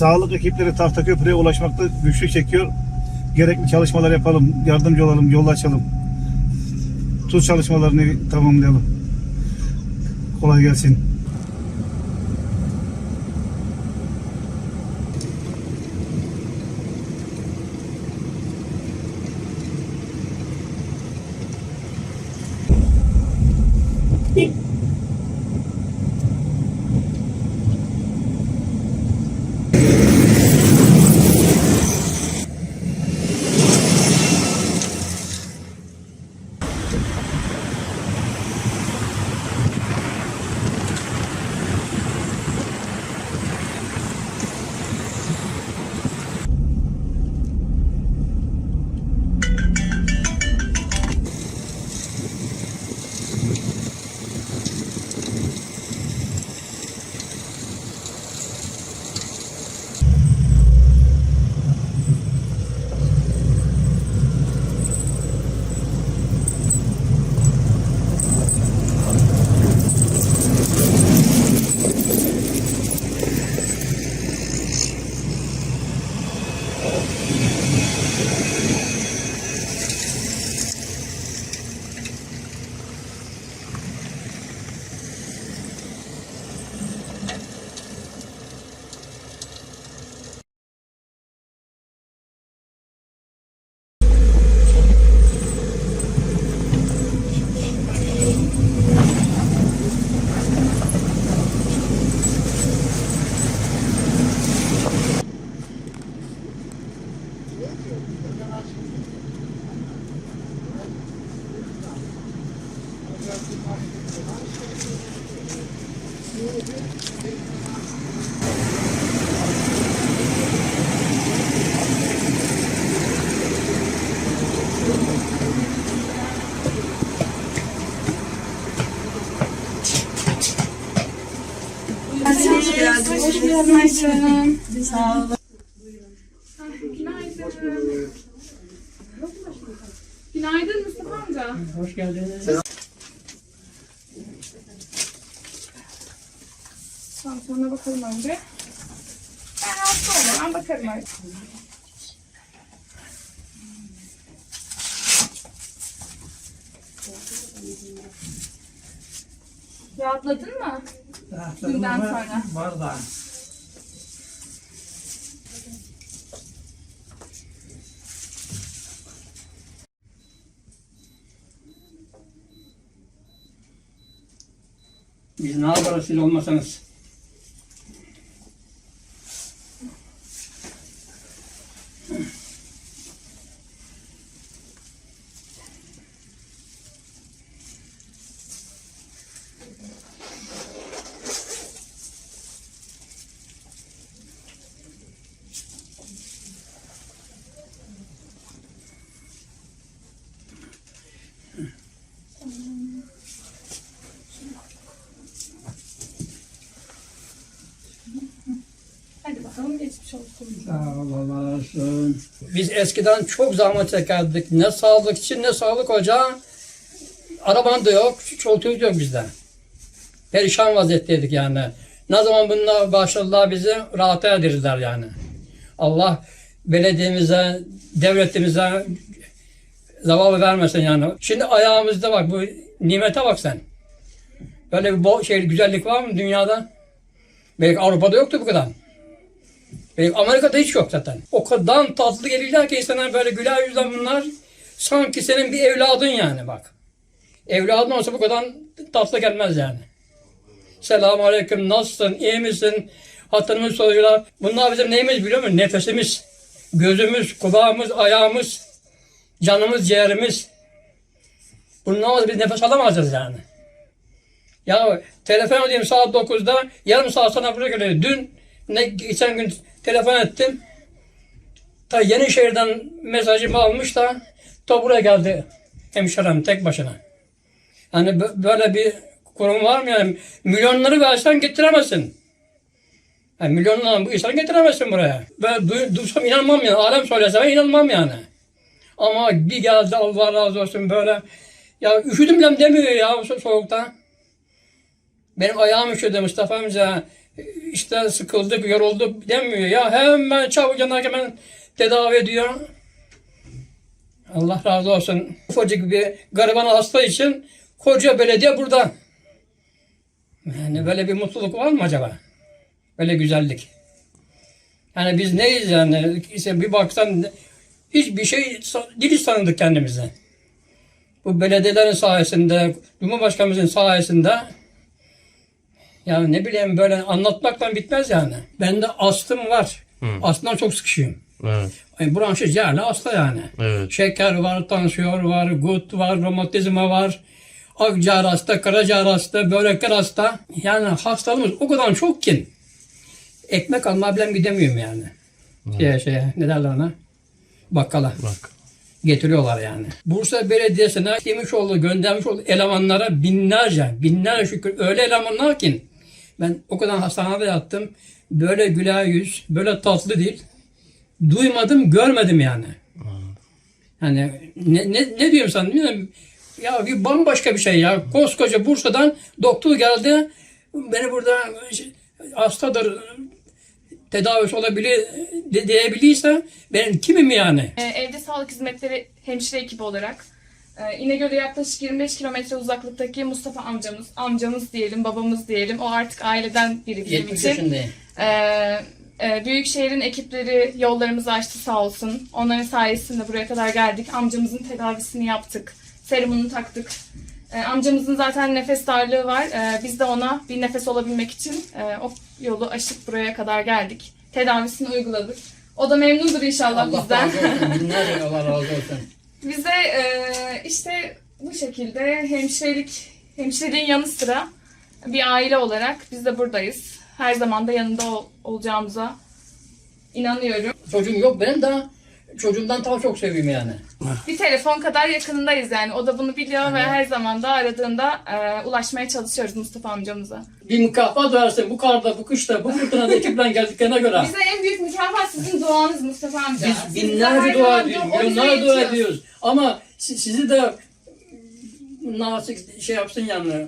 Sağlık ekipleri tahta köprüye ulaşmakta güçlük çekiyor. Gerekli çalışmalar yapalım, yardımcı olalım, yol açalım. Tuz çalışmalarını tamamlayalım. Kolay gelsin. Hoş geldiniz. Sağ olun. Günaydın. Günaydın Mustafa amca. Hoş geldiniz. Tansiyona bakalım önce. Ben hasta olmam. Ben bakarım artık. Rahatladın mı? Dünden sonra. Var da. Biz ne yaparız siz olmasanız? Sağ ol Allah razı olsun. Biz eskiden çok zahmet çekerdik. Ne sağlık için ne sağlık ocağı. Araban da yok, çocuk yok bizde. Perişan vaziyetteydik yani. Ne zaman bunlar başladılar bizi rahata erdirdiler yani. Allah belediyemize, devletimize zavallı vermesin yani. Şimdi ayağımızda bak bu nimete bak sen. Böyle bir bol şey güzellik var mı dünyada? Belki Avrupa'da yoktu bu kadar. Belki Amerika'da hiç yok zaten. O kadar tatlı gelirler ki insana böyle güler yüzle bunlar. Sanki senin bir evladın yani bak. Evladın olsa bu kadar tatlı gelmez yani. Selamun aleyküm, nasılsın, iyi misin? Hatırımız soruyorlar. Bunlar bizim neyimiz biliyor musun? Nefesimiz, gözümüz, kulağımız, ayağımız, canımız, ciğerimiz. Bundan biz nefes alamazız yani. Ya telefon edeyim saat 9'da yarım saat sonra buraya geliyor. Dün ne geçen gün telefon ettim. Ta Yenişehir'den mesajımı almış da ta buraya geldi hemşirem tek başına. Yani bö- böyle bir kurum var mı yani? Milyonları versen getiremezsin. Yani milyonları bu insan getiremezsin buraya. Ben duy, duysam inanmam yani. Alem söylese ben inanmam yani. Ama bir geldi Allah razı olsun böyle. Ya üşüdüm bile demiyor ya so- soğukta. Benim ayağım üşüdü Mustafa amca. İşte sıkıldık, yorulduk demiyor ya. Hemen çabuk yanak hemen tedavi ediyor. Allah razı olsun. Ufacık bir gariban hasta için koca belediye burada. Yani böyle bir mutluluk var mı acaba? Böyle güzellik. Yani biz neyiz yani? İşte bir baksan hiçbir şey değiliz sanırdık kendimizi. Bu belediyelerin sayesinde, Cumhurbaşkanımızın sayesinde yani ne bileyim böyle anlatmakla bitmez yani. Bende astım var. Astımdan çok sıkışıyorum. Evet. Yani branşı ciğerli hasta yani. Evet. Şeker var, tansiyon var, gut var, romatizma var. Akciğer hasta, karaciğer hasta, böbrekler hasta. Yani hastalığımız o kadar çok ki. Ekmek almaya bile gidemiyorum yani. Şeye, şeye, ne derler ona? Bakkala. Bak. Getiriyorlar yani. Bursa Belediyesi'ne demiş olduğu, göndermiş olduğu elemanlara binlerce, binlerce şükür öyle elemanlar ki ben o kadar hastanede yattım. Böyle güler yüz, böyle tatlı değil. Duymadım, görmedim yani. Hani ne, ne, ne diyeyim sana bilmiyorum. Ya bir bambaşka bir şey ya. Koskoca Bursa'dan doktor geldi. Beni burada hastadır tedavisi olabilir de, diyebilirse ben kimim yani? Ee, Evde sağlık hizmetleri hemşire ekibi olarak İnegöl'e yaklaşık 25 kilometre uzaklıktaki Mustafa amcamız, amcamız diyelim, babamız diyelim. O artık aileden biri bizim 70 için. yaşındayım. Ee, e, Büyükşehir'in ekipleri yollarımızı açtı sağ olsun. Onların sayesinde buraya kadar geldik. Amcamızın tedavisini yaptık. Serumunu taktık. Ee, amcamızın zaten nefes darlığı var. Ee, biz de ona bir nefes olabilmek için e, o yolu aşıp buraya kadar geldik. Tedavisini uyguladık. O da memnundur inşallah Allah bizden. razı olsun. Binlerce Allah razı olsun. Bize e, işte bu şekilde hemşirelik, hemşireliğin yanı sıra bir aile olarak biz de buradayız. Her zaman da yanında ol- olacağımıza inanıyorum. Çocuğum yok benim de çocuğumdan daha çok seviyorum yani. Bir telefon kadar yakınındayız yani. O da bunu biliyor ve her zaman da aradığında e, ulaşmaya çalışıyoruz Mustafa amcamıza. Bir mükafat versin bu karda, bu kışta, bu fırtınada ekiple geldiklerine göre. Bize en mükafat sizin duanız Mustafa amca. Biz binlerce her dua ediyoruz, o bize milyonlarca dua yetiyor. ediyoruz. Ama si- sizi de nasıl şey yapsın yani